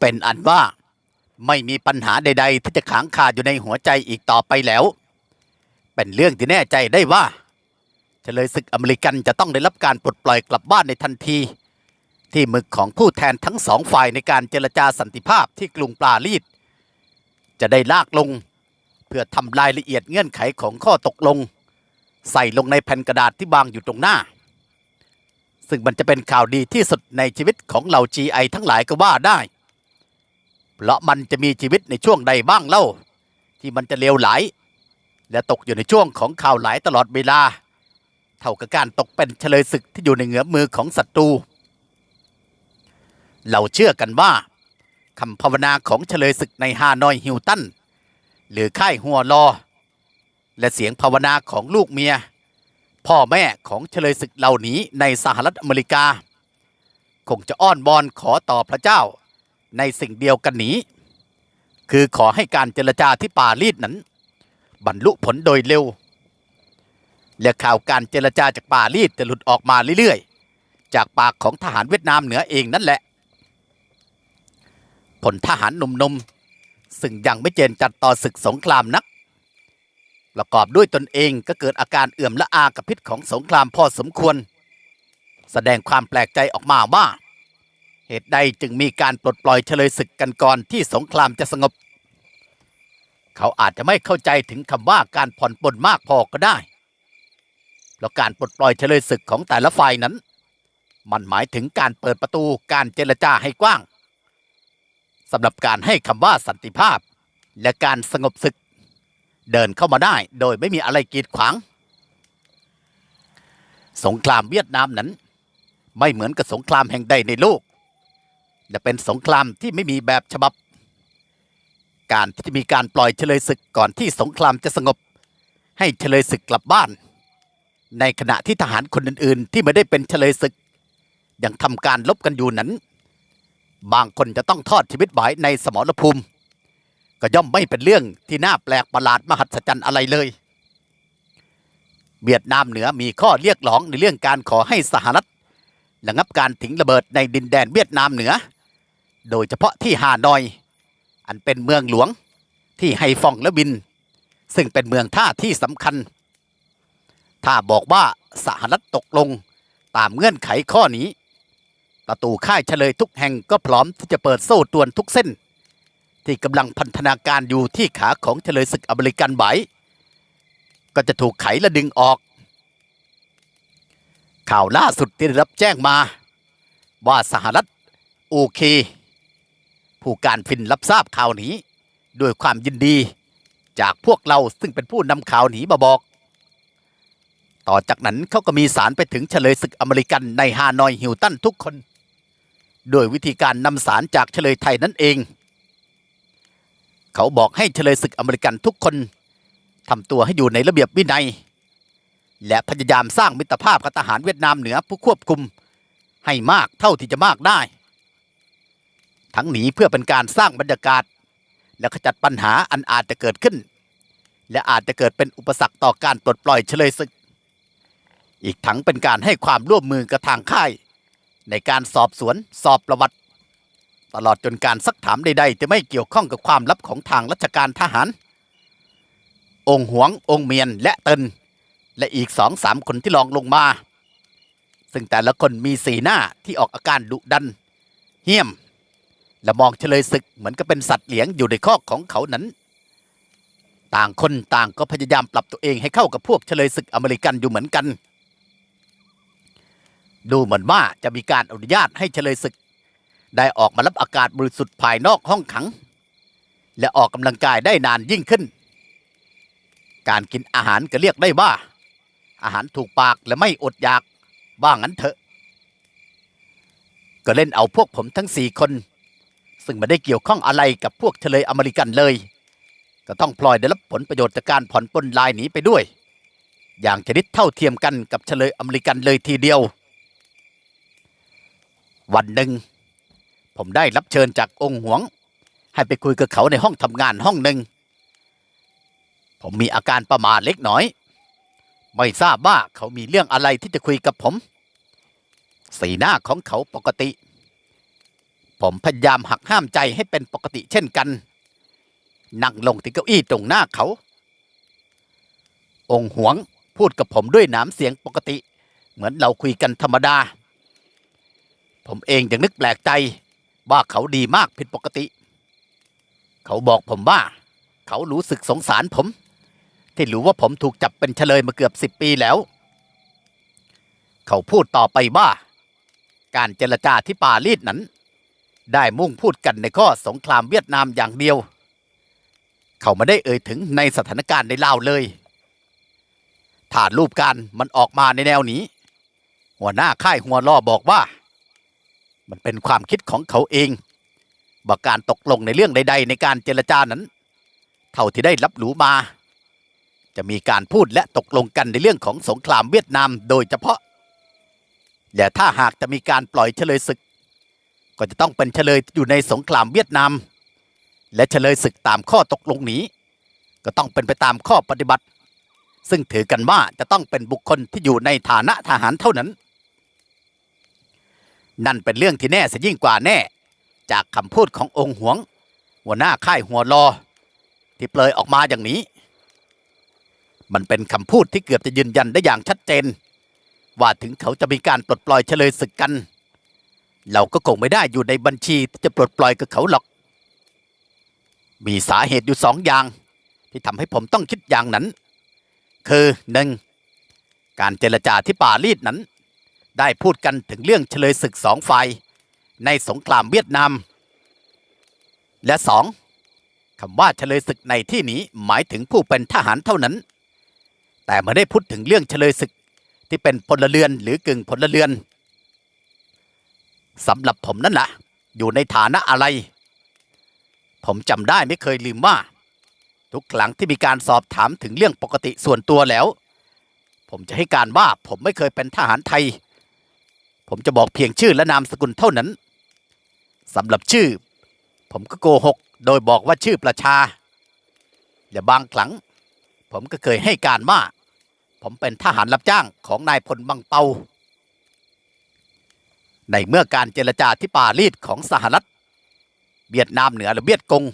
เป็นอันว่าไม่มีปัญหาใด ๆ ที่จะขังคาอยู่ในหัวใจอีกต่อไปแล้ว เป็นเรื่องที่แน่ใจได้ว่าเฉลยศึกอเมริกันจะต้องได้รับการปลดปล่อยกลับบ้านในทันที ที่มึกของผู้แทนทั้งสองฝ่ายในการเจรจาสันติภาพที่กรุงปารีสจะได้ลากลง เพื่อทำรายละเอียดเงื่อนไขของข้อตกลง ใส่ลงในแผ่นกระดาษที่วางอยู่ตรงหน้า ซึ่งมันจะเป็นข่าวดีที่สุดในชีวิตของเหล่า GI ทั้งหลายก็ว่าได้ เพราะมันจะมีชีวิตในช่วงใดบ้างเล่า ที่มันจะเลวไหล และตกอยู่ในช่วงของข่าวไหลตลอดเวลา เท่ากับการตกเป็นเฉลยศึกที่อยู่ในเหงือมือของศัตรู เราเชื่อกันว่าคำภาวนาของเฉลยศึกในฮานอยฮิลตันหรือค่ายหัวลอและเสียงภาวนาของลูกเมีย พ่อแม่ของเฉลยศึกเหล่านี้ในสหรัฐอเมริกา คงจะอ้อนบอนขอต่อพระเจ้า ในสิ่งเดียวกันนี้ คือขอให้การเจรจาที่ปารีสนั้น บรรลุผลโดยเร็ว และข่าวการเจรจาจากปารีสจะหลุดออกมาเรื่อยๆ จากปากของทหารเวียดนามเหนือเองนั่นแหละผลทหารหนุ่มๆซึ่งยังไม่เจนจัดต่อศึกสงครามนักประกอบด้วยตนเองก็เกิดอาการเอื่อมละอากับพิษของสงครามพอสมควร แสดงความแปลกใจออกมาว่า เหตุใดจึงมีการปลดปล่อยเฉลยศึกกันก่อนที่สงครามจะสงบ เขาอาจจะไม่เข้าใจถึงคำว่าการผ่อนปลนมากพอก็ได้เพราะการปลดปล่อยเฉลยศึกของแต่ละฝ่ายนั้น มันหมายถึงการเปิดประตูการเจรจาให้กว้างสำหรับการให้คำว่าสันติภาพ และการสงบศึก เดินเข้ามาได้โดยไม่มีอะไรกีดขวาง สงครามเวียดนามนั้น ไม่เหมือนกับสงครามแห่งใดในโลก และเป็นสงครามที่ไม่มีแบบฉบับ การที่มีการปล่อยเฉลยศึกก่อนที่สงครามจะสงบ ให้เฉลยศึกกลับบ้าน ในขณะที่ทหารคนอื่น ๆ ที่ไม่ได้เป็นเฉลยศึก ยังทำการลบกันอยู่นั้น บางคนจะต้องทอดชีวิตไว้ในสมรภูมิ ก็ย่อมไม่เป็นเรื่องที่น่าแปลกประหลาดมหัศจรรย์อะไรเลยเวียดนามเหนือมีข้อเรียกร้องในเรื่องการขอให้สหรัฐระงับการถิงระเบิดในดินแดนเวียดนามเหนือ โดยเฉพาะที่ฮานอย อันเป็นเมืองหลวงที่ไฮฟองและบิน ซึ่งเป็นเมืองท่าที่สำคัญ ถ้าบอกว่าสหรัฐตกลงตามเงื่อนไขข้อนี้ ประตูค่ายเฉลยทุกแห่งก็พร้อมที่จะเปิดโซ่ตรวนทุกเส้น ที่กำลังพันธนาการอยู่ที่ขาของเฉลยศึกอเมริกันไหวก็จะถูกไขและดึงออก ข่าวล่าสุดที่ได้รับแจ้งมา ว่าสหรัฐโอเค ผู้การฟินรับทราบข่าวนี้ด้วยความยินดี จากพวกเราซึ่งเป็นผู้นำข่าวหนีมาบอก ต่อจากนั้นเขาก็มีสารไปถึงเฉลยศึกอเมริกันในฮานอยฮิลตันทุกคน โดยวิธีการนำสารจากเฉลยไทยนั่นเอง เขาบอกให้เฉลยศึกอเมริกันทุกคนทำตัวให้อยู่ในระเบียบวินัย และพยายามสร้างมิตรภาพกับทหารเวียดนามเหนือผู้ควบคุม ให้มากเท่าที่จะมากได้ ทั้งนี้เพื่อเป็นการสร้างบรรยากาศ และขจัดปัญหาอันอาจจะเกิดขึ้น และอาจจะเกิดเป็นอุปสรรคต่อการปลดปล่อยเฉลยศึก อีกทั้งเป็นการให้ความร่วมมือกับทางค่าย ในการสอบสวนสอบประวัติ ตลอดจนการซักถามใดๆที่ไม่เกี่ยวข้องกับความลับของทางราชการทหาร องค์หวง องค์เมียนและเตินและอีกสองสามคนที่ลองลงมา ซึ่งแต่ละคนมีสีหน้าที่ออกอาการดุดัน เหี้ยม และมองเฉลยศึกเหมือนกับเป็นสัตว์เลี้ยงอยู่ในคอกของเขานั้น ต่างคนต่างก็พยายามปรับตัวเองให้เข้ากับพวกเฉลยศึกอเมริกันอยู่เหมือนกัน ดูเหมือนว่าจะมีการอนุญาตให้เฉลยศึก ได้ออกมารับอากาศบริสุทธิ์ภายนอกห้องขัง และออกกำลังกายได้นานยิ่งขึ้น การกินอาหารก็เรียกได้ว่า อาหารถูกปากและไม่อดอยากว่างั้นเถอะ ก็เล่นเอาพวกผมทั้งสี่คน ซึ่งไม่ได้เกี่ยวข้องอะไรกับพวกเฉลยอเมริกันเลย ก็ต้องพลอยได้รับผลประโยชน์จากการผ่อนปลนลายหนีไปด้วย อย่างชนิดเท่าเทียมกันกับเฉลยอเมริกันเลยทีเดียว วันหนึ่ง ผมได้รับเชิญจากองค์หวง ให้ไปคุยกับเขาในห้องทำงานห้องหนึ่งผมมีอาการประมาทเล็กน้อย ไม่ทราบว่าเขามีเรื่องอะไรที่จะคุยกับผม สีหน้าของเขาปกติ ผมพยายามหักห้ามใจให้เป็นปกติเช่นกัน นั่งลงที่เก้าอี้ตรงหน้าเขา องหวงพูดกับผมด้วยน้ำเสียงปกติ เหมือนเราคุยกันธรรมดา ผมเองยังนึกแปลกใจว่าเขาดีมากผิดปกติ เขาบอกผมว่า เขารู้สึกสงสารผม ที่รู้ว่าผมถูกจับเป็นเฉลยมาเกือบสิบปีแล้ว เขาพูดต่อไปว่า การเจรจาที่ปารีสนั้น ได้มุ่งพูดกันในข้อสงครามเวียดนามอย่างเดียว เขาไม่ได้เอ่ยถึงในสถานการณ์ในลาวเลยถ้ารูปการมันออกมาในแนวนี้ หัวหน้าค่ายหัวล่อบอกว่า มันเป็นความคิดของเขาเองว่าการตกลงในเรื่องใด ๆ ในการเจรจานั้น เท่าที่ได้รับรู้มา จะมีการพูดและตกลงกันในเรื่องของสงครามเวียดนามโดยเฉพาะและถ้าหากจะมีการปล่อยเฉลยศึก ก็จะต้องเป็นเฉลยอยู่ในสงครามเวียดนาม และเฉลยศึกตามข้อตกลงนี้ ก็ต้องเป็นไปตามข้อปฏิบัติ ซึ่งถือกันว่าจะต้องเป็นบุคคลที่อยู่ในฐานะทหารเท่านั้น นั่นเป็นเรื่องที่แน่เสียยิ่งกว่าแน่ จากคำพูดขององค์หวง หัวหน้าค่ายหัวรอ ที่เปลยออกมาอย่างนี้ มันเป็นคำพูดที่เกือบจะยืนยันได้อย่างชัดเจน ว่าถึงเขาจะมีการปลดปล่อยเฉลยศึกกัน เราก็คงไม่ได้อยู่ในบัญชีที่จะปลดปล่อยกับเขาหรอก มีสาเหตุอยู่สองอย่าง ที่ทำให้ผมต้องคิดอย่างนั้น คือหนึ่งการเจรจาที่ปารีสนั้น ได้พูดกันถึงเรื่องเฉลยศึกสองฝ่ายในสงครามเวียดนาม และสองคำว่าเฉลยศึกในที่นี้หมายถึงผู้เป็นทหารเท่านั้น แต่ไม่ได้พูดถึงเรื่องเฉลยศึกที่เป็นพลเรือนหรือกึ่งพลเรือน สำหรับผมนั่นแหละอยู่ในฐานะอะไร ผมจำได้ไม่เคยลืมว่า ทุกครั้งที่มีการสอบถามถึงเรื่องปกติส่วนตัวแล้ว ผมจะให้การว่าผมไม่เคยเป็นทหารไทย ผมจะบอกเพียงชื่อและนามสกุลเท่านั้นสำหรับชื่อ ผมก็โกหก โดยบอกว่าชื่อประชาและบางครั้ง ผมก็เคยให้การว่าผมเป็นทหารรับจ้างของนายพลบังเปา ในเมื่อการเจรจาที่ปารีสของสหรัฐ เวียดนามเหนือและเวียดกง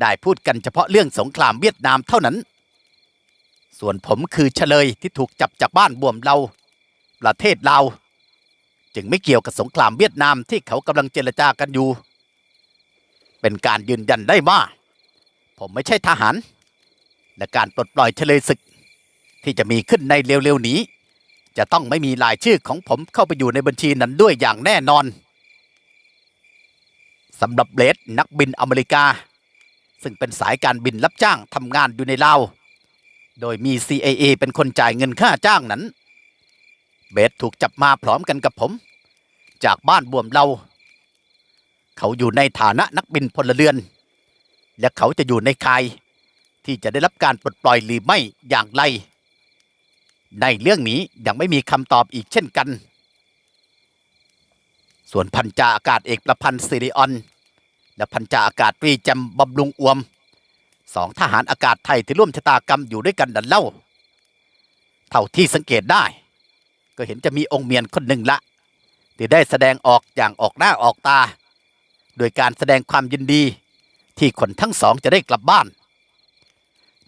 ได้พูดกันเฉพาะเรื่องสงครามเวียดนามเท่านั้น ส่วนผมคือเฉลยที่ถูกจับจากบ้านบวมเราประเทศลาวจึงไม่เกี่ยวกับสงครามเวียดนามที่เขากำลังเจรจากันอยู่ เป็นการยืนยันได้ว่า ผมไม่ใช่ทหาร และการปลดปล่อยเฉลยศึกที่จะมีขึ้นในเร็วๆนี้ จะต้องไม่มีรายชื่อของผมเข้าไปอยู่ในบัญชีนั้นด้วยอย่างแน่นอนสำหรับเบลดนักบินอเมริกา ซึ่งเป็นสายการบินรับจ้างทำงานอยู่ในลาว โดยมี CIA เป็นคนจ่ายเงินค่าจ้างนั้น เบสถูกจับมาพร้อมกันกับผม จากบ้านบวมเรา เขาอยู่ในฐานะนักบินพลเรือน และเขาจะอยู่ในคายที่จะได้รับการปลดปล่อยหรือไม่อย่างไร ในเรื่องนี้ยังไม่มีคำตอบอีกเช่นกัน ส่วนพันจาอากาศเอกประพันธ์สิริออน และพันจาอากาศตรีจำบำรุงอวมสองทหารอากาศไทยที่ร่วมชะตากรรมอยู่ด้วยกันดันเล่า เท่าที่สังเกตได้ ก็เห็นจะมีองค์เมียนคนหนึ่งละที่ได้แสดงออกอย่างออกหน้าออกตา โดยการแสดงความยินดีที่คนทั้งสองจะได้กลับบ้าน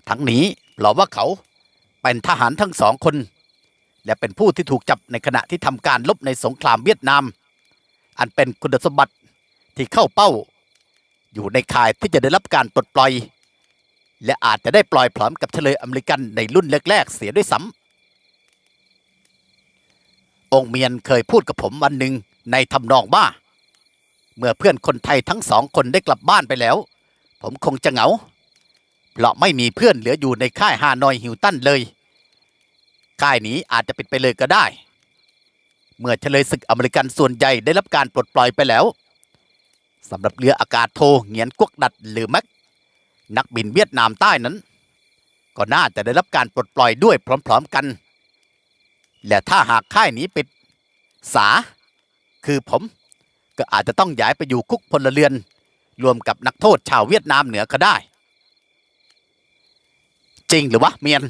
ทั้งนี้เราว่าเขา เป็นทหารทั้งสองคน และเป็นผู้ที่ถูกจับในขณะที่ทำการลบในสงครามเวียดนาม อันเป็นคุณสมบัติที่เข้าเป้า อยู่ในข่ายที่จะได้รับการปลดปล่อย และอาจจะได้ปล่อยพร้อมกับเฉลยอเมริกันในรุ่นแรกๆเสียด้วยซ้ำองเมียนเคยพูดกับผมวันหนึ่งในทำนองว่าเมื่อเพื่อนคนไทยทั้งสองคนได้กลับบ้านไปแล้ว ผมคงจะเหงา เพราะไม่มีเพื่อนเหลืออยู่ในค่ายฮานอยฮิวตันเลย ค่ายนี้อาจจะปิดไปเลยก็ได้ เมื่อเฉลยศึกอเมริกันส่วนใหญ่ได้รับการปลดปล่อยไปแล้วสำหรับเรืออากาศโทเหงียนกวกดัดหรือแม็กนักบินเวียดนามใต้นั้น ก็น่าจะได้รับการปลดปล่อยด้วยพร้อม ๆกัน และถ้าหากค่ายนี้ปิดสา คือผมก็อาจจะต้องย้ายไปอยู่คุกพลเรือน รวมกับนักโทษชาวเวียดนามเหนือก็ได้ จริงหรือวะเมียน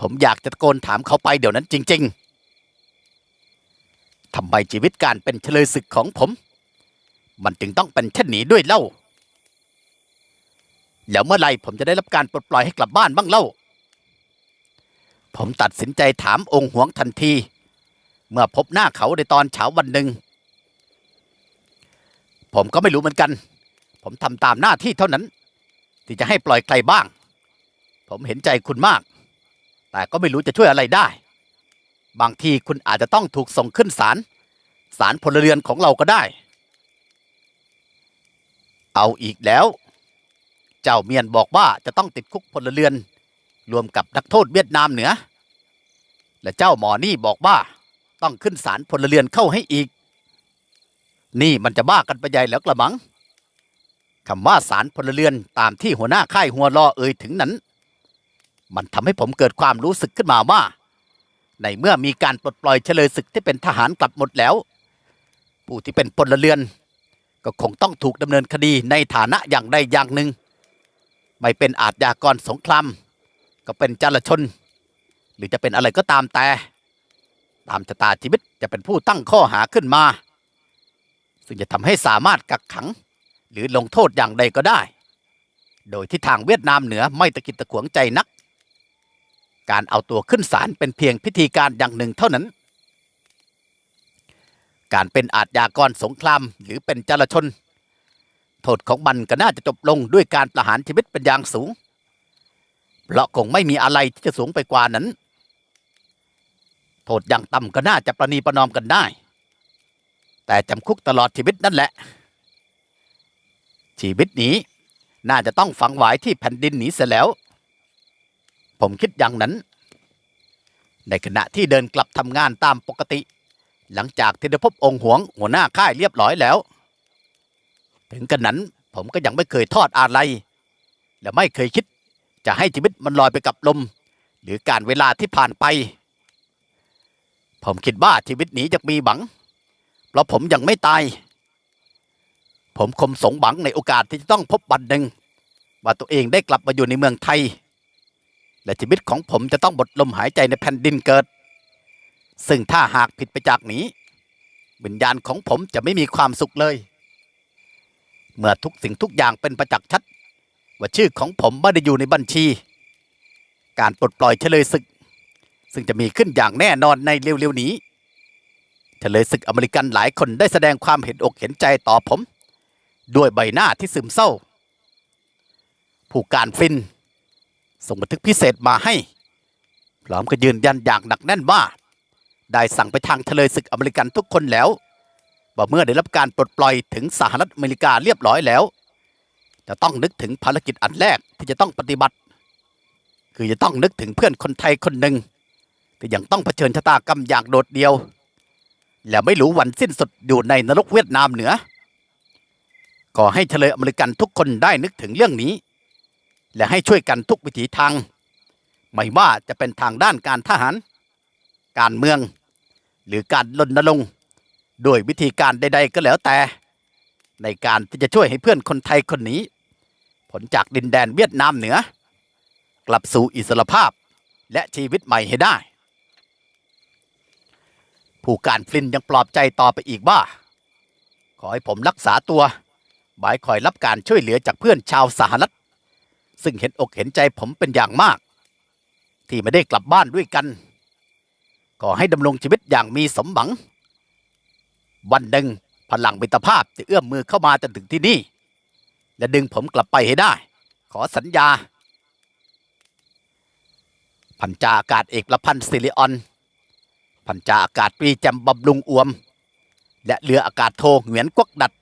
ผมอยากจะตะโกนถามเขาไปเดี๋ยวนั้นจริง ๆทำไมชีวิตการเป็นเฉลยศึกของผม มันจึงต้องเป็นเช่นนี้ด้วยเล่า แล้วเมื่อไรผมจะได้รับการปลดปล่อยให้กลับบ้านบ้างเล่า ผมตัดสินใจถามองค์หวงทันที เมื่อพบหน้าเขาในตอนเช้าวันหนึ่ง ผมก็ไม่รู้เหมือนกัน ผมทำตามหน้าที่เท่านั้น ที่จะให้ปล่อยใครบ้าง ผมเห็นใจคุณมาก แต่ก็ไม่รู้จะช่วยอะไรได้ บางทีคุณอาจจะต้องถูกส่งขึ้นศาลศาลพลเรือนของเราก็ได้ เอาอีกแล้ว เจ้าเมียนบอกว่าจะต้องติดคุกพลเรือน รวมกับนักโทษเวียดนามเหนือ และเจ้าหมอนี่บอกว่าต้องขึ้นศาลพลเรือนเข้าให้อีก นี่มันจะบ้ากันไปใหญ่แล้วกระมังคำว่าศาลพลเรือนตามที่หัวหน้าค่ายหัวลอเอ่ยถึงนั้น มันทำให้ผมเกิดความรู้สึกขึ้นมาว่า ในเมื่อมีการปลดปล่อยเฉลยศึกที่เป็นทหารกลับหมดแล้ว ผู้ที่เป็นพลเรือน ก็คงต้องถูกดำเนินคดีในฐานะอย่างใดอย่างหนึ่ง ไม่เป็นอาทยากรสงครามก็เป็นจารชน หรือจะเป็นอะไรก็ตามแต่ ตามชะตาชีวิตจะเป็นผู้ตั้งข้อหาขึ้นมา ซึ่งจะทำให้สามารถกักขัง หรือลงโทษอย่างใดก็ได้ โดยที่ทางเวียดนามเหนือไม่ตะกิดตะขวงใจนัก การเอาตัวขึ้นศาลเป็นเพียงพิธีการอย่างหนึ่งเท่านั้น การเป็นอาทยากรสงครามหรือเป็นจาชน โทษของมันก็น่าจะจบลงด้วยการประหารชีวิตเป็นอย่างสูง เพราะคงไม่มีอะไรที่จะสูงไปกว่านั้น โทษอย่างต่ำก็น่าจะประนีประนอมกันได้ แต่จำคุกตลอดชีวิตนั่นแหละ ชีวิตนี้น่าจะต้องฝังไว้ที่แผ่นดินหนีเสียแล้ว ผมคิดอย่างนั้น ในขณะที่เดินกลับทำงานตามปกติ หลังจากที่ได้พบองค์หวงหัวหน้าค่ายเรียบร้อยแล้ว ถึงกันนั้นผมก็ยังไม่เคยทอดอะไร และไม่เคยคิดจะให้ชีวิตมันลอยไปกับลม หรือการเวลาที่ผ่านไป ผมคิดว่าชีวิตนี้จะมีบัง เพราะผมยังไม่ตาย ผมคมสงบังในโอกาสที่จะต้องพบวันหนึ่งว่าตัวเองได้กลับมาอยู่ในเมืองไทย และชีวิตของผมจะต้องบดลมหายใจในแผ่นดินเกิด ซึ่งถ้าหากผิดไปจากนี้ วิญญาณของผมจะไม่มีความสุขเลย เมื่อทุกสิ่งทุกอย่างเป็นประจักษ์ชัด ว่าชื่อของผมไม่ได้อยู่ในบัญชี การปลดปล่อยเฉลยศึก ซึ่งจะมีขึ้นอย่างแน่นอนในเร็วๆนี้เฉลยศึกอเมริกันหลายคนได้แสดงความเห็นอกเห็นใจต่อผม ด้วยใบหน้าที่ซึมเศร้า ผู้การฟิน ส่งบันทึกพิเศษมาให้ พร้อมกับยืนยันอย่างหนักแน่นว่า ได้สั่งไปทางทะเลศึกอเมริกันทุกคนแล้ว ว่าเมื่อได้รับการปลดปล่อยถึงสหรัฐอเมริกาเรียบร้อยแล้ว จะต้องนึกถึงภารกิจอันแรกที่จะต้องปฏิบัติ คือจะต้องนึกถึงเพื่อนคนไทยคนหนึ่งที่ยังต้องเผชิญชะตากรรมอย่างโดดเดี่ยว และไม่รู้วันสิ้นสุดอยู่ในนรกเวียดนามเหนือ ขอให้เฉลยอเมริกันทุกคนได้นึกถึงเรื่องนี้ และให้ช่วยกันทุกวิถีทาง ไม่ว่าจะเป็นทางด้านการทหาร การเมือง หรือการรณรงค์โดยวิธีการใด ๆ ก็แล้วแต่ ในการที่จะช่วยให้เพื่อนคนไทยคนนี้ผลจากดินแดนเวียดนามเหนือ กลับสู่อิสรภาพและชีวิตใหม่ให้ได้ ผู้การฟลินยังปลอบใจต่อไปอีกว่า ขอให้ผมรักษาตัวบายคอยรับการช่วยเหลือจากเพื่อนชาวสหรัฐ ซึ่งเห็นอกเห็นใจผมเป็นอย่างมาก ที่ไม่ได้กลับบ้านด้วยกันขอให้ดำรงชีวิตอย่างมีสมหวัง วันหนึ่งพลังมิตรภาพจะเอื้อมมือเข้ามาจนถึงที่นี่และดึงผมกลับไปให้ได้ ขอสัญญา พันจาอากาศเอกละพันธ์สิริออน พันจาอากาศปีจมบำรุงอวม และเรืออากาศโทเหงียนกวกดัด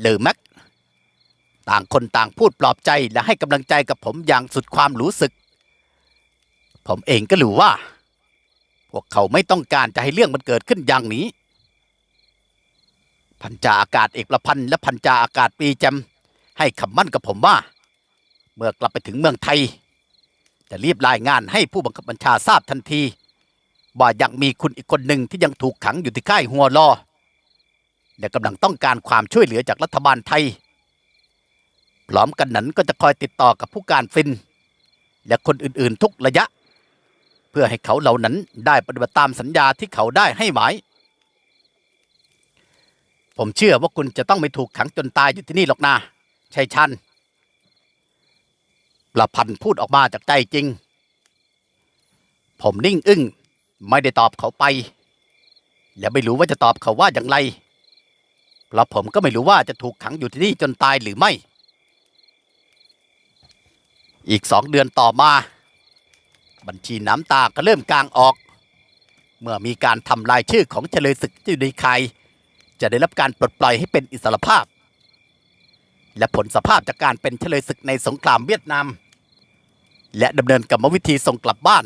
เลอแม็ก ต่างคนต่างพูดปลอบใจและให้กำลังใจกับผมอย่างสุดความรู้สึก ผมเองก็รู้ว่า พวกเขาไม่ต้องการจะให้เรื่องมันเกิดขึ้นอย่างนี้ พันจาอากาศเอกประพันธ์และพันจาอากาศปีแจมให้คำมั่นกับผมว่า เมื่อกลับไปถึงเมืองไทย จะรีบรายงานให้ผู้บังคับบัญชาทราบทันที ว่ายังมีคุณอีกคนหนึ่งที่ยังถูกขังอยู่ที่ค่ายหัวลอและกำลังต้องการความช่วยเหลือจากรัฐบาลไทย พร้อมกันนั้นก็จะคอยติดต่อกับผู้การฟิน และคนอื่นๆทุกระยะ เพื่อให้เขาเหล่านั้นได้ปฏิบัติตามสัญญาที่เขาได้ให้ไว้ผมเชื่อว่าคุณจะต้องไม่ถูกขังจนตายอยู่ที่นี่หรอกนะชัยชันประพันธ์พูดออกมาจากใจจริง ผมนิ่งอึ้งไม่ได้ตอบเขาไป และไม่รู้ว่าจะตอบเขาว่าอย่างไรเพราะผมก็ไม่รู้ว่าจะถูกขังอยู่ที่นี่จนตายหรือไม่ อีกสองเดือนต่อมา บัญชีน้ำตาก็เริ่มกลางออก เมื่อมีการทำลายชื่อของเฉลยศึกที่อยู่ในใคร จะได้รับการปลดปล่อยให้เป็นอิสรภาพ และผลสภาพจากการเป็นเฉลยศึกในสงครามเวียดนาม และดำเนินกรรมวิธีส่งกลับบ้าน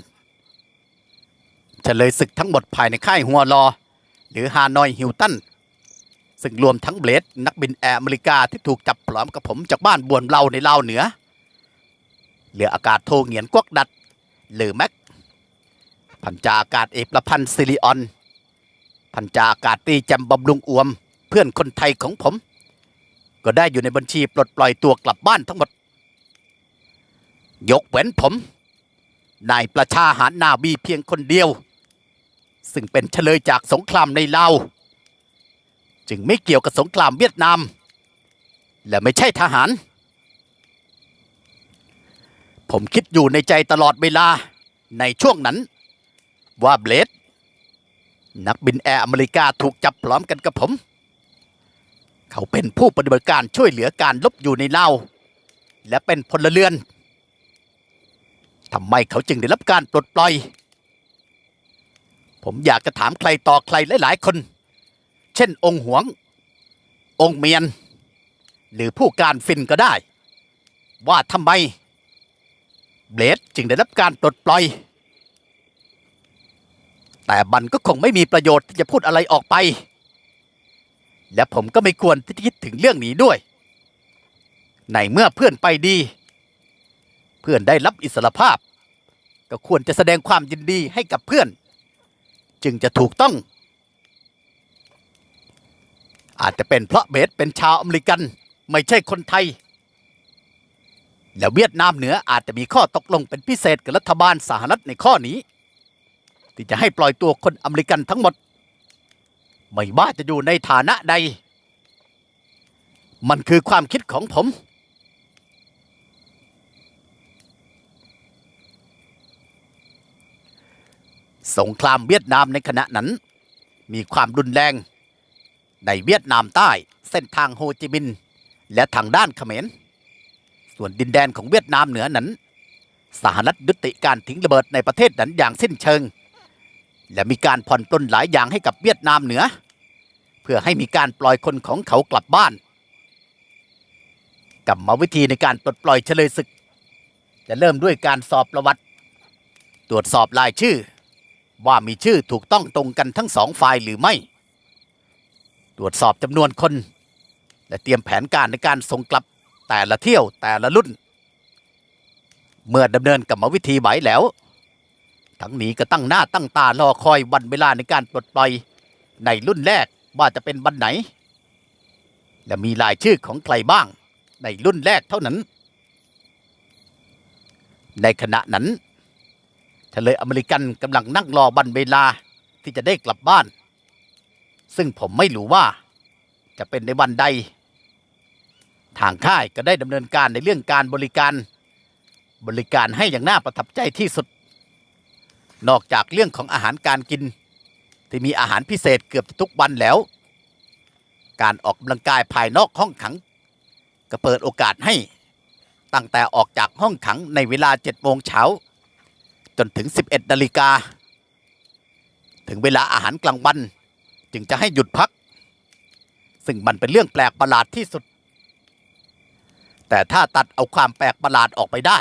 เฉลยศึกทั้งหมดภายในค่ายหัวรอ หรือฮานอยฮิลตันซึ่งรวมทั้งเบลดนักบินแอร์อเมริกาที่ถูกจับพร้อมกับผมจากบ้านบวนเราในลาวเหนือ เรืออากาศโทเหงียนกวกดัด หรือแม็ก พันจาอากาศเอกประพันธ์ซิลิออน พันจาอากาศตีจำบำรุงอวม เพื่อนคนไทยของผม ก็ได้อยู่ในบัญชีปลดปล่อยตัวกลับบ้านทั้งหมด ยกเว้นผม นายประชาหารนาวีเพียงคนเดียว ซึ่งเป็นเฉลยจากสงครามในลาวจึงไม่เกี่ยวกับสงครามเวียดนาม และไม่ใช่ทหาร ผมคิดอยู่ในใจตลอดเวลาในช่วงนั้น ว่าเบลดนักบินแอร์อเมริกาถูกจับพร้อมกันกับผม เขาเป็นผู้ปฏิบัติการช่วยเหลือการลบอยู่ในลาวและเป็นพลเรือนทำไมเขาจึงได้รับการปลดปล่อย ผมอยากจะถามใครต่อใครหลายๆคน เช่นองค์หวง องค์เมียน หรือผู้การฟินก็ได้ ว่าทำไม เบลดจึงได้รับการปลดปล่อย แต่มันก็คงไม่มีประโยชน์ที่จะพูดอะไรออกไป และผมก็ไม่ควรที่จะคิดถึงเรื่องนี้ด้วย ในเมื่อเพื่อนไปดี เพื่อนได้รับอิสรภาพ ก็ควรจะแสดงความยินดีให้กับเพื่อน จึงจะถูกต้อง อาจจะเป็นเพราะเบสเป็นชาวอเมริกัน ไม่ใช่คนไทย และเวียดนามเหนืออาจจะมีข้อตกลงเป็นพิเศษกับรัฐบาลสหรัฐในข้อนี้ ที่จะให้ปล่อยตัวคนอเมริกันทั้งหมด ไม่ว่าจะอยู่ในฐานะใด มันคือความคิดของผม สงครามเวียดนามในขณะนั้น มีความรุนแรง ในเวียดนามใต้เส้นทางโฮจิมินห์และทางด้านเขมร ส่วนดินแดนของเวียดนามเหนือนั้นสหรัฐยุติการทิ้งระเบิดในประเทศนั้นอย่างสิ้นเชิง และมีการผ่อนปลนหลายอย่างให้กับเวียดนามเหนือ เพื่อให้มีการปล่อยคนของเขากลับบ้านกรรมวิธีในการปลดปล่อยเฉลยศึก จะเริ่มด้วยการสอบประวัติ ตรวจสอบรายชื่อ ว่ามีชื่อถูกต้องตรงกันทั้งสองฝ่ายหรือไม่ ตรวจสอบจำนวนคน และเตรียมแผนการในการส่งกลับ แต่ละเที่ยวแต่ละรุ่น เมื่อดำเนินกรรมวิธีไหวแล้ว ทั้งนี้ก็ตั้งหน้าตั้งตารอคอยวันเวลาในการปลดปล่อยในรุ่นแรกว่าจะเป็นวันไหน และมีรายชื่อของใครบ้าง ในรุ่นแรกเท่านั้น ในขณะนั้นเฉลยอเมริกันกำลังนั่งรอวันเวลาที่จะได้กลับบ้าน ซึ่งผมไม่รู้ว่าจะเป็นในวันใด ทางค่ายก็ได้ดำเนินการในเรื่องการบริการ บริการให้อย่างน่าประทับใจที่สุด นอกจากเรื่องของอาหารการกิน ที่มีอาหารพิเศษเกือบทุกวันแล้ว การออกกำลังกายภายนอกห้องขัง ก็เปิดโอกาสให้ ตั้งแต่ออกจากห้องขังในเวลา7โมงเช้า จนถึง 11นาฬิกาถึงเวลาอาหารกลางวัน จึงจะให้หยุดพัก ซึ่งมันเป็นเรื่องแปลกประหลาดที่สุด แต่ถ้าตัดเอาความแปลกประหลาดออกไปได้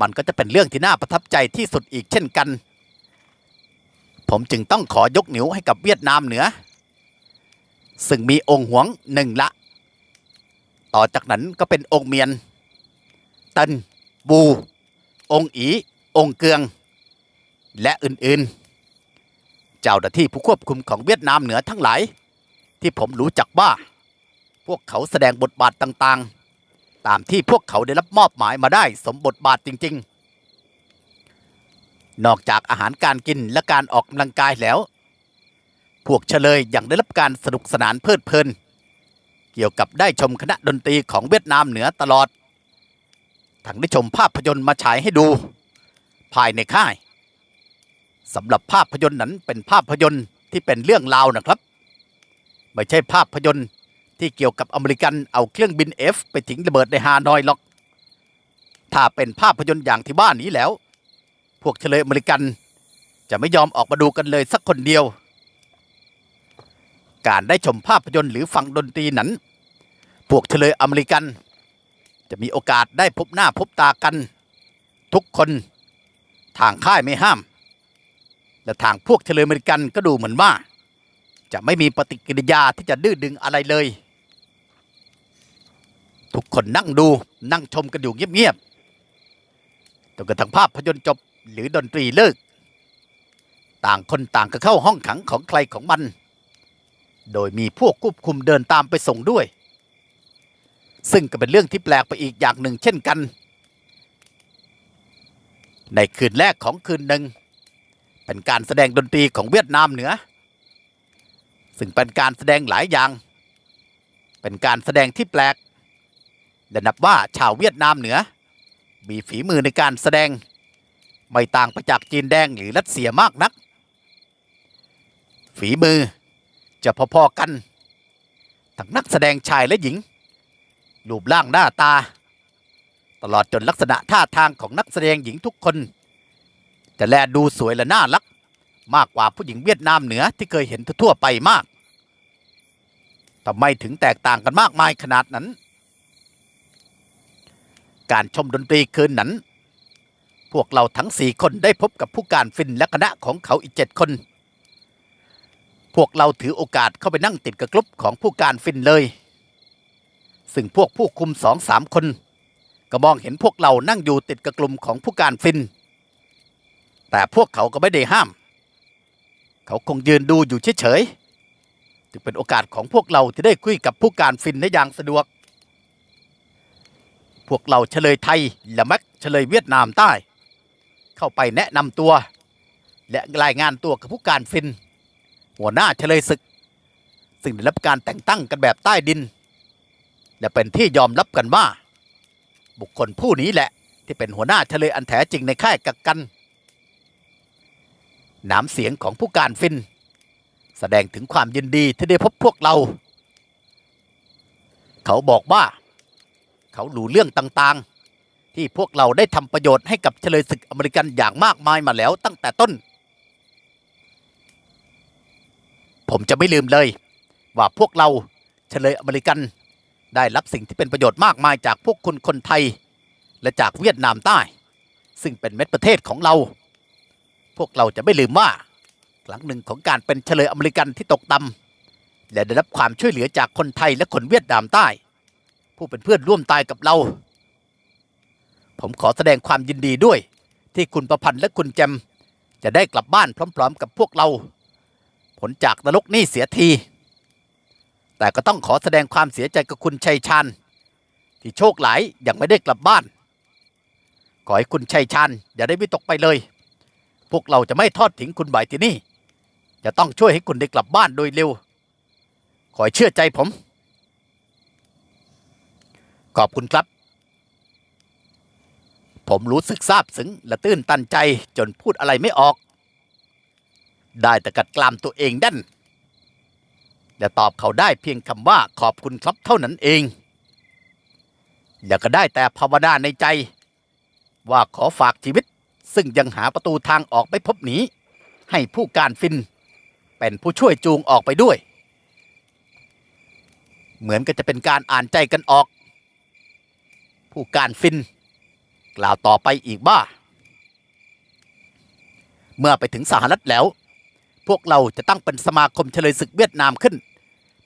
มันก็จะเป็นเรื่องที่น่าประทับใจที่สุดอีกเช่นกัน ผมจึงต้องขอยกนิ้วให้กับเวียดนามเหนือ ซึ่งมีองค์หวงหนึ่งละ ต่อจากนั้นก็เป็นองค์เมียน ตัน บู องค์อี องค์เกือง และอื่นๆ เจ้าหน้าที่ผู้ควบคุมของเวียดนามเหนือทั้งหลาย ที่ผมรู้จักว่าพวกเขาแสดงบทบาทต่างๆ ตามที่พวกเขาได้รับมอบหมายมาได้สมบทบาทจริง ๆ นอกจากอาหารการกินและการออกกำลังกายแล้ว พวกเฉลยยังได้รับการสนุกสนานเพลิดเพลิน เกี่ยวกับได้ชมคณะดนตรีของเวียดนามเหนือตลอด ทั้งได้ชมภาพยนตร์มาฉายให้ดู ภายในค่ายสำหรับภาพยนตร์นั้นเป็นภาพยนตร์ที่เป็นเรื่องราวนะครับ ไม่ใช่ภาพยนตร์ ที่เกี่ยวกับอเมริกันเอาเครื่องบิน F ไปทิ้งระเบิดในฮานอยหรอก ถ้าเป็นภาพยนตร์อย่างที่บ้านนี้แล้ว พวกเฉลยอเมริกัน จะไม่ยอมออกมาดูกันเลยสักคนเดียว การได้ชมภาพยนตร์หรือฟังดนตรีนั้น พวกเฉลยอเมริกัน จะมีโอกาสได้พบหน้าพบตากัน ทุกคนทางค่ายไม่ห้าม และทางพวกเฉลยอเมริกันก็ดูเหมือนว่าจะไม่มีปฏิกิริยาที่จะดื้อดึงอะไรเลย ทุกคนนั่งดูนั่งชมกันอยู่เงียบๆจนกระทั่งภาพยนตร์จบหรือดนตรีเลิก ต่างคนต่างก็เข้าห้องขังของใครของมัน โดยมีพวกควบคุมเดินตามไปส่งด้วย ซึ่งก็เป็นเรื่องที่แปลกไปอีกอย่างหนึ่งเช่นกัน ในคืนแรกของคืนหนึ่ง เป็นการแสดงดนตรีของเวียดนามเหนือ ซึ่งเป็นการแสดงหลายอย่าง เป็นการแสดงที่แปลก และนับว่าชาวเวียดนามเหนือ มีฝีมือในการแสดง ไม่ต่างไปจากจีนแดงหรือรัสเซียมากนัก ฝีมือจะพอๆกัน ทั้งนักแสดงชายและหญิง รูปร่างหน้าตา ตลอดจนลักษณะท่าทางของนักแสดงหญิงทุกคน จะแลดูสวยและน่ารัก มากกว่าผู้หญิงเวียดนามเหนือที่เคยเห็นทั่วไปมากทำไมถึงแตกต่างกันมากมายขนาดนั้น การชมดนตรีคืนนั้น พวกเราทั้งสี่คนได้พบกับผู้การฟินและคณะของเขาอีกเจ็ดคน พวกเราถือโอกาสเข้าไปนั่งติดกับกลุ่มของผู้การฟินเลย ซึ่งพวกผู้คุมสองสามคน ก็มองเห็นพวกเรานั่งอยู่ติดกับกลุ่มของผู้การฟิน แต่พวกเขาก็ไม่ได้ห้าม เขาคงยืนดูอยู่เฉยๆจึงเป็นโอกาสของพวกเราที่ได้คุยกับผู้การฟินได้อย่างสะดวก พวกเราเฉลยไทยและแมักเฉลยเวียดนามใต้ เข้าไปแนะนำตัว และรายงานตัวกับผู้การฟิน หัวหน้าเฉลยศึก ซึ่งได้รับการแต่งตั้งกันแบบใต้ดิน และเป็นที่ยอมรับกันว่า บุคคลผู้นี้แหละที่เป็นหัวหน้าเฉลยอันแท้จริงในค่ายกักกันน้ำเสียงของผู้การฟิน แสดงถึงความยินดีที่ได้พบพวกเรา เขาบอกว่า เขารู้เรื่องต่างๆ ที่พวกเราได้ทำประโยชน์ให้กับเฉลยศึกอเมริกันอย่างมากมายมาแล้วตั้งแต่ต้น ผมจะไม่ลืมเลย ว่าพวกเราเฉลยอเมริกันได้รับสิ่งที่เป็นประโยชน์มากมายจากพวกคุณคนไทย และจากเวียดนามใต้ ซึ่งเป็นเม็ดประเทศของเรา พวกเราจะไม่ลืมว่าครั้งหนึ่งของการเป็นเฉลยอเมริกันที่ตกต่ำและได้รับความช่วยเหลือจากคนไทยและคนเวียดนามใต้ ผู้เป็นเพื่อนร่วมตายกับเรา ผมขอแสดงความยินดีด้วย ที่คุณประพันธ์และคุณแจมจะได้กลับบ้านพร้อม ๆ กับพวกเรา ผลจากนรกนี่เสียที แต่ก็ต้องขอแสดงความเสียใจกับคุณชัยชาญที่โชคหลายยังไม่ได้กลับบ้าน ขอให้คุณชัยชาญอย่าได้วิตกไปเลย พวกเราจะไม่ทอดทิ้งคุณบ่ายที่นี่ จะต้องช่วยให้คุณได้กลับบ้านโดยเร็ว ขอให้เชื่อใจผม ขอบคุณครับ ผมรู้สึกซาบซึ้งและตื้นตันใจจนพูดอะไรไม่ออก ได้แต่กัดกลามตัวเองดันและตอบเขาได้เพียงคำว่าขอบคุณครับเท่านั้นเองแล้วก็ได้แต่ภาวนาในใจ ว่าขอฝากชีวิต ซึ่งยังหาประตูทางออกไม่พบหนีให้ผู้การฟิน เป็นผู้ช่วยจูงออกไปด้วย เหมือนกับจะเป็นการอ่านใจกันออก ผู้การฟิน กล่าวต่อไปอีกว่า เมื่อไปถึงสหรัฐแล้ว พวกเราจะตั้งเป็นสมาคมเฉลยศึกเวียดนามขึ้น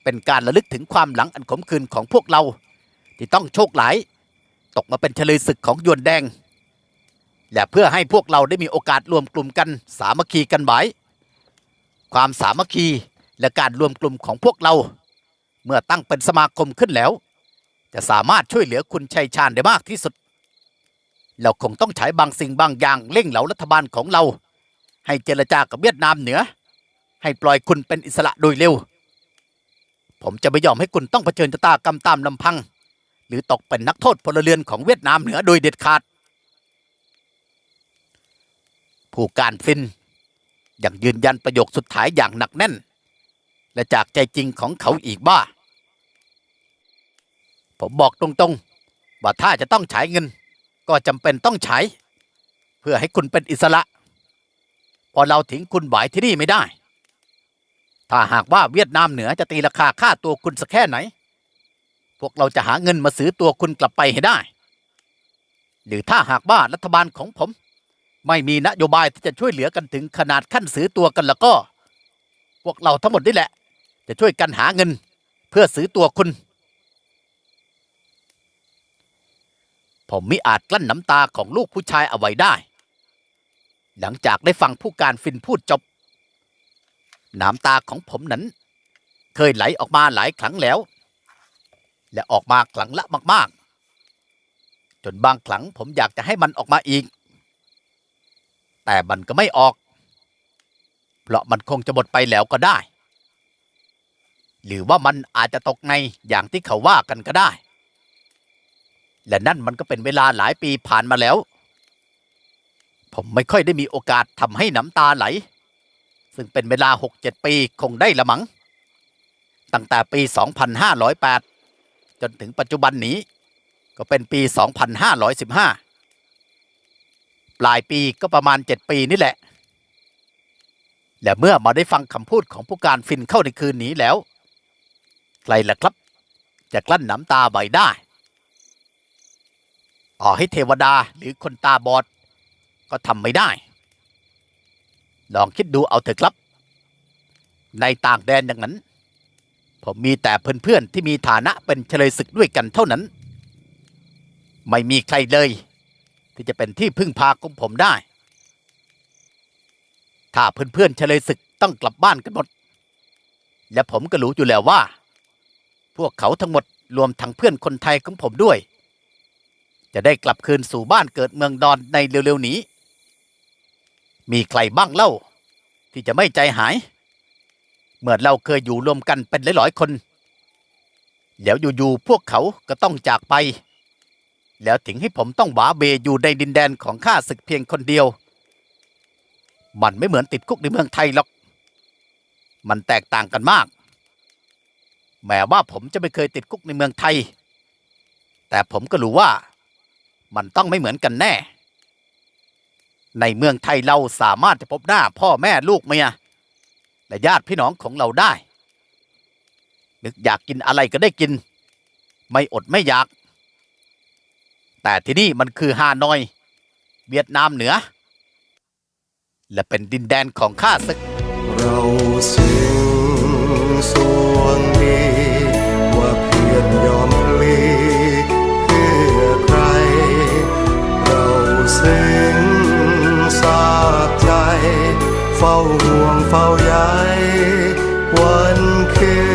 เป็นการระลึกถึงความหลังอันขมขื่นของพวกเรา ที่ต้องโชคหลาย ตกมาเป็นเฉลยศึกของยวนแดง และเพื่อให้พวกเราได้มีโอกาสรวมกลุ่มกันสามัคคีกันไว้ความสามัคคีและการรวมกลุ่มของพวกเรา เมื่อตั้งเป็นสมาคมขึ้นแล้ว จะสามารถช่วยเหลือคุณชัยชาญได้มากที่สุด เราคงต้องใช้บางสิ่งบางอย่างเร่งเหลารัฐบาลของเรา ให้เจรจากับเวียดนามเหนือ ให้ปล่อยคุณเป็นอิสระโดยเร็ว ผมจะไม่ยอมให้คุณต้องเผชิญชะตากรรมตามลำพัง หรือตกเป็นนักโทษพลเรือนของเวียดนามเหนือโดยเด็ดขาด ผู้การฟินยังยืนยันประโยคสุดท้ายอย่างหนักแน่น และจากใจจริงของเขาอีกว่า ผมบอกตรงๆ ว่าถ้าจะต้องใช้เงิน ก็จำเป็นต้องใช้ เพื่อให้คุณเป็นอิสระ พอเราทิ้งคุณไว้ที่นี่ไม่ได้ ถ้าหากว่าเวียดนามเหนือจะตีราคาค่าตัวคุณสักแค่ไหน พวกเราจะหาเงินมาซื้อตัวคุณกลับไปให้ได้ หรือถ้าหากว่ารัฐบาลของผม ไม่มีนโยบายที่จะช่วยเหลือกันถึงขนาดขั้นซื้อตัวกันแล้วก็ พวกเราทั้งหมดนี่แหละ จะช่วยกันหาเงิน เพื่อซื้อตัวคุณ ผมมิอาจกลั้นน้ำตาของลูกผู้ชายเอาไว้ได้ หลังจากได้ฟังผู้การฟินพูดจบ น้ำตาของผมนั้น เคยไหลออกมาหลายครั้งแล้ว และออกมาครั้งละมาก ๆ จนบางครั้งผมอยากจะให้มันออกมาอีก แต่มันก็ไม่ออก เพราะมันคงจะหมดไปแล้วก็ได้ หรือว่ามันอาจจะตกในอย่างที่เขาว่ากันก็ได้ และนั่นมันก็เป็นเวลาหลายปีผ่านมาแล้ว ผมไม่ค่อยได้มีโอกาสทำให้น้ำตาไหล ซึ่งเป็นเวลา 6-7 ปีคงได้ละมัง้งตั้งแต่ปี 2508 จนถึงปัจจุบันนี้ ก็เป็นปี 2515 ปลายปีก็ประมาณ 7 ปีนี่แหละ และเมื่อมาได้ฟังคำพูดของผู้การฟินเข้าในคืนนี้แล้ว ใครล่ะครับ จะกลั้นน้ำตาไว้ได้ ต่อให้เทวดาหรือคนตาบอด ก็ทำไม่ได้ ลองคิดดูเอาเถอะครับ ในต่างแดนอย่างนั้น ผมมีแต่เพื่อนๆที่มีฐานะเป็นเฉลยศึกด้วยกันเท่านั้น ไม่มีใครเลย ที่จะเป็นที่พึ่งพาของผมได้ ถ้าเพื่อนๆเฉลยศึกต้องกลับบ้านกันหมด และผมก็รู้อยู่แล้วว่า พวกเขาทั้งหมดรวมทั้งเพื่อนคนไทยของผมด้วย จะได้กลับคืนสู่บ้านเกิดเมืองดอนในเร็วๆนี้ มีใครบ้างเล่า ที่จะไม่ใจหาย เมื่อเราเคยอยู่รวมกันเป็นหลายๆคน แล้วอยู่ๆพวกเขาก็ต้องจากไป แล้วถึงให้ผมต้องหวาเบอยู่ในดินแดนของข้าศึกเพียงคนเดียว มันไม่เหมือนติดคุกในเมืองไทยหรอก มันแตกต่างกันมาก แม้ว่าผมจะไม่เคยติดคุกในเมืองไทย แต่ผมก็รู้ว่า มันต้องไม่เหมือนกันแน่ ในเมืองไทยเราสามารถจะพบหน้าพ่อแม่ลูกเมียและญาติพี่น้องของเราได้ นึกอยากกินอะไรก็ได้กิน ไม่อดไม่อยาก แต่ที่นี่มันคือฮานอย เวียดนามเหนือ และเป็นดินแดนของข้าศึกเราสิงสวงดี สิ่งสาบใจ เฝ้าห่วงเฝ้าใยวันคืน